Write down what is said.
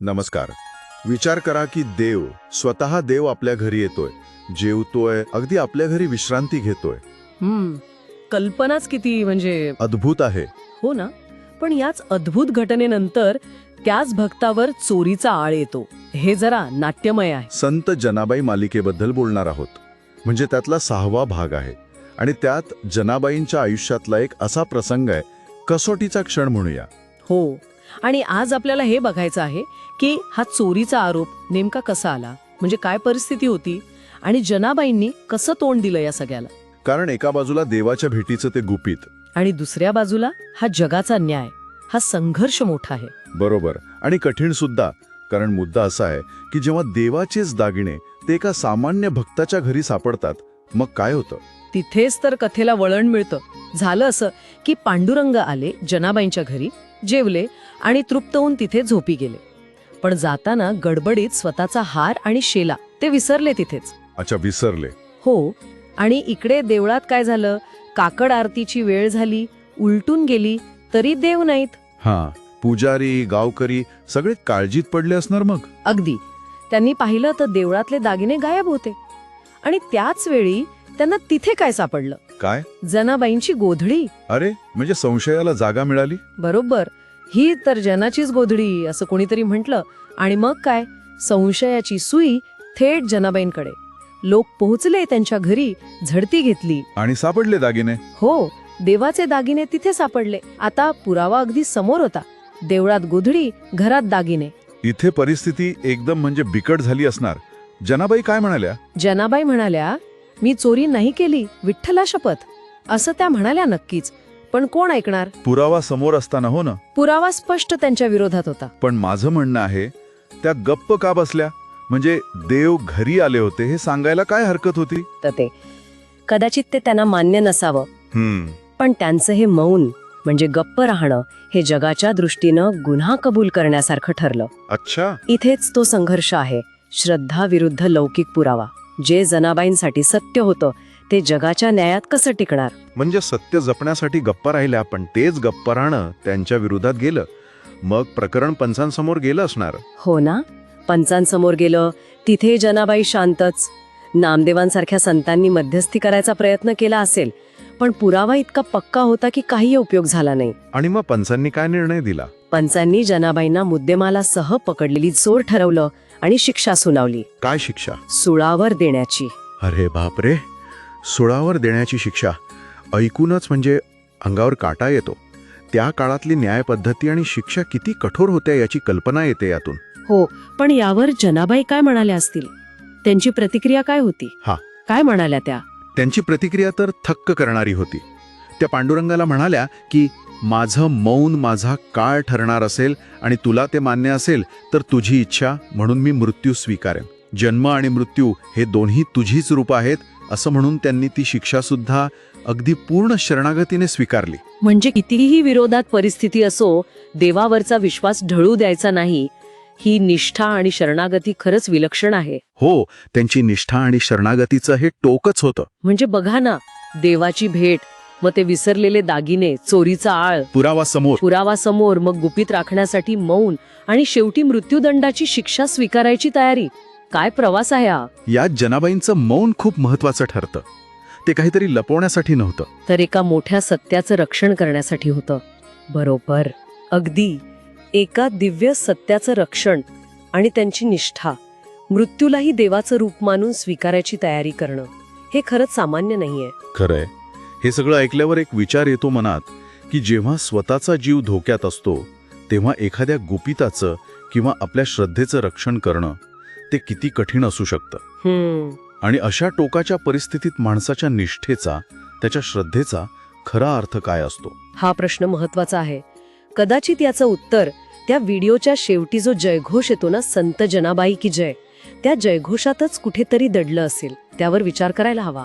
नमस्कार. विचार करा की देव स्वतः देव आपल्या घरी येतोय जेवतोय अगदी आपल्या घरी विश्रांती घेतोय. हम्म कल्पनाच किती म्हणजे अद्भुत आहे. हो ना? पण याच अद्भुत घटनेनंतर त्याच भक्तावर चोरीचा आळ येतो. हे जरा नाट्यमय आहे. संत जनाबाई मालिकेबद्दल बोलणार आहोत. म्हणजे त्यातला सहावा भाग आहे. आणि त्यात जनाबाईंच्या आयुष्यातला एक असा प्रसंग आहे. कसोटीचा क्षण म्हणूया. हो. आणि आज आपल्याला हे बघायचं आहे की हा चोरीचा आरोप नेमका कसा आला? म्हणजे काय परिस्थिती होती? आणि जनाबाईंनी कसं तोंड दिलं या सगळ्याला? कारण एका बाजूला देवाच्या भेटीचं ते गुपित. आणि दुसऱ्या बाजूला हा जगाचा न्याय हा संघर्ष मोठा आहे. बरोबर. आणि कठीण सुद्धा. कारण मुद्दा असा आहे की जेव्हा देवाचेच दागिने ते एका सामान्य भक्ताच्या घरी सापडतात मग काय होतं? तिथेच तर कथेला वळण मिळतं. झालं असं की पांडुरंग आले जनाबाईंच्या घरी जेवले आणि तृप्त होऊन तिथे झोपी गेले. पण जाताना गडबडीत स्वतःचा हार आणि शेला ते विसरले तिथेच. अच्छा विसरले. हो आणि इकडे देवळात काय झालं? काकड आरतीची वेळ झाली उलटून गेली तरी देव नाहीत. हा पुजारी गावकरी सगळे काळजीत पडले असणार मग? अगदी. त्यांनी पाहिलं तर देवळातले दागिने गायब होते. आणि त्याच वेळी त्यांना तिथे काय सापडलं? काय? जनाबाईंची गोधडी. अरे म्हणजे संशयाला जागा मिळाली? बरोबर. ही तर जनाचीच गोधडी असं कोणीतरी म्हटलं. आणि मग काय? संशयाची सुई थेट जनाबाईंकडे. लोक पोहोचले त्यांच्या घरी झडती घेतली. आणि सापडले दागिने? हो देवाचे दागिने तिथे सापडले. आता पुरावा अगदी समोर होता. देवळात गोधडी घरात दागिने. इथे परिस्थिती एकदम म्हणजे बिकट झाली असणार. जनाबाई काय म्हणाल्या? जनाबाई म्हणाल्या मी चोरी नाही केली विठ्ठला शपथ. असं त्या म्हणाल्या नक्कीच. पण कोण ऐकणार? पुरावा समोर असताना हो ना? पुरावा स्पष्ट त्यांच्या विरोधात होता. पण माझं म्हणणं आहे त्या गप्प का बसल्या? म्हणजे देव घरी आले होते हे सांगायला काय हरकत होती? तर ते कदाचित ते त्यांना मान्य नसावं. हम्म. पण त्यांचं हे मौन म्हणजे गप्प राहणं हे जगाच्या दृष्टीनं गुन्हा कबूल करण्यासारखं ठरलं. अच्छा. इथेच तो संघर्ष आहे. श्रद्धा विरुद्ध लौकिक पुरावा. जे जनाबाईंसाठी सत्य होतं ते जगाच्या न्यायात कसं टिकणार? म्हणजे सत्य जपण्यासाठी गप्पा राहिल्या पण तेच गप्पा राहणं त्यांच्या विरोधात गेलं. मग प्रकरण पंचांसमोर गेलं असणार. हो ना? पंचांसमोर गेलं तिथे जनाबाई शांतच. नामदेवांसारख्या संतांनी मध्यस्थी करायचा प्रयत्न केला असेल पण पुरावा इतका पक्का होता की काही उपयोग झाला नाही. आणि मग पंचांनी काय निर्णय दिला? पंचांनी जनाबाईंना मुद्देमालासह पकडलेली चोर ठरवलं आणि शिक्षा सुनावली. काय शिक्षा? सुळावर देण्याची. अरे बापरे! सुळावर देण्याची शिक्षा. ऐकूनच म्हणजे अंगावर काटा येतो. त्या काळातली न्यायपद्धती आणि शिक्षा किती कठोर होत्या याची कल्पना येते यातून. हो पण यावर जनाबाई काय म्हणाल्या असतील? त्यांची प्रतिक्रिया काय होती? हा. काय म्हणाल्या त्या? त्यांची प्रतिक्रिया तर थक्क करणारी होती. त्या पांडुरंगाला म्हणाल्या की माझं मौन माझा काळ ठरणार असेल आणि तुला ते मान्य असेल तर तुझी इच्छा म्हणून मी मृत्यू स्वीकारेन. जन्म आणि मृत्यू हे दोन्ही तुझीच रूप आहेत असं म्हणून त्यांनी ती शिक्षा सुद्धा अगदी पूर्ण शरणागतीने स्वीकारली. म्हणजे कितीही विरोधात परिस्थिती असो देवावरचा विश्वास ढळू द्यायचा नाही. ही निष्ठा आणि शरणागती खरंच विलक्षण आहे. हो त्यांची निष्ठा आणि शरणागतीचं हे टोकच होतं. म्हणजे बघा ना देवाची भेट मग ते विसरलेले दागिने चोरीचा आळ पुरावा समोर. पुरावा समोर मग गुपित राखण्यासाठी मौन आणि शेवटी मृत्यूदंडाची शिक्षा स्वीकारायची तयारी. काय प्रवास आहे हा? यात जनाबाईंचं मौन खूप महत्वाचं ठरतं. ते काहीतरी लपवण्यासाठी नव्हतं. तर एका मोठ्या सत्याचं रक्षण करण्यासाठी होतं. बरोबर. अगदी. एका दिव्य सत्याचं रक्षण आणि त्यांची निष्ठा. मृत्यूलाही देवाचं रूप मानून स्वीकारायची तयारी करणं. हे खरंच सामान्य नाहीये. खरंय. हे सगळं ऐकल्यावर एक विचार येतो मनात की जेव्हा स्वतःचा जीव धोक्यात असतो तेव्हा एखाद्या गुपिताचं किंवा आपल्या श्रद्धेचं रक्षण करणं ते किती कठीण असू शकतं. आणि अशा टोकाच्या परिस्थितीत माणसाच्या निष्ठेचा त्याच्या श्रद्धेचा खरा अर्थ काय असतो? हा प्रश्न महत्त्वाचा आहे. कदाचित याचं उत्तर त्या व्हिडिओच्या शेवटी जो जयघोष येतो ना संत जनाबाई की जय त्या जयघोषातच कुठेतरी दडलं असेल त्यावर विचार करायला हवा.